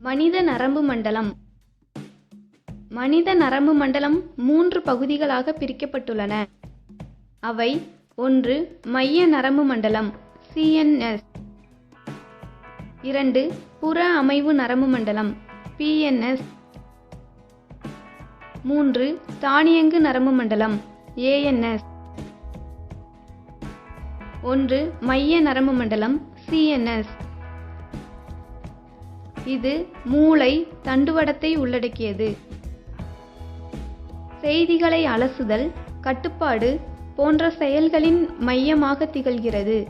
மனித நரம்பு மண்டலம். மனித நரம்பு மண்டலம் மூன்று பகுதிகளாக பிரிக்கப்பட்டுள்ளன. அவை ஒன்று மைய நரம்பு மண்டலம் சிஎன்எஸ் இரண்டு புற அமைவு நரம்பு மண்டலம் பிஎன்எஸ் மூன்று தானியங்கு நரம்பு மண்டலம் ஏஎன்எஸ் ஒன்று மைய நரம்பு மண்டலம் சிஎன்எஸ் இது மூளை தண்டுவடத்தை உள்ளடக்கியது. செய்திகளை அலசுதல் கட்டுப்பாடு போன்ற செயல்களின் மையமாக திகழ்கிறது.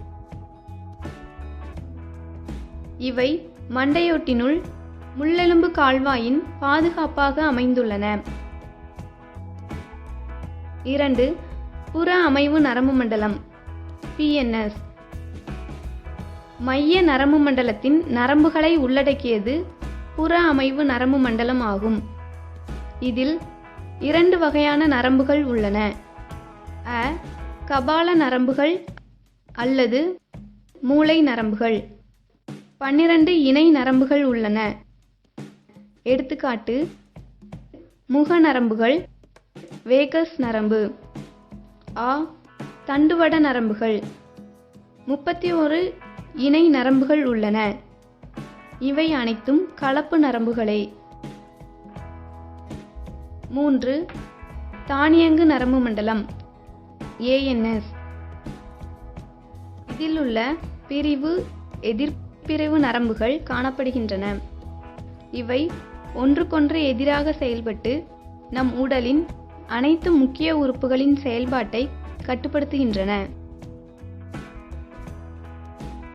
இவை மண்டையொட்டினுள் முள்ளெலும்பு கால்வாயின் பாதுகாப்பாக அமைந்துள்ளன. இரண்டு புற அமைவு நரம்பு மண்டலம் பிஎன்எஸ் மைய நரம்பு மண்டலத்தின் நரம்புகளை உள்ளடக்கியது புற அமைவு நரம்பு மண்டலம் ஆகும். இதில் இரண்டு வகையான நரம்புகள் உள்ளன. அ கபால நரம்புகள் அல்லது மூளை நரம்புகள். பன்னிரண்டு இணை நரம்புகள் உள்ளன. எடுத்துக்காட்டு முக நரம்புகள் வேகஸ் நரம்பு. ஆ தண்டுவட நரம்புகள். முப்பத்தி ஒரு இணை நரம்புகள் உள்ளன. இவை அனைத்தும் கலப்பு நரம்புகளே. மூன்று தானியங்கு நரம்பு மண்டலம் ஏஎன்எஸ் இதில் உள்ள பிரிவு எதிர்பிரிவு நரம்புகள் காணப்படுகின்றன. இவை ஒன்றுக்கொன்று எதிராக செயல்பட்டு நம் உடலின் அனைத்து முக்கிய உறுப்புகளின் செயல்பாட்டை கட்டுப்படுத்துகின்றன.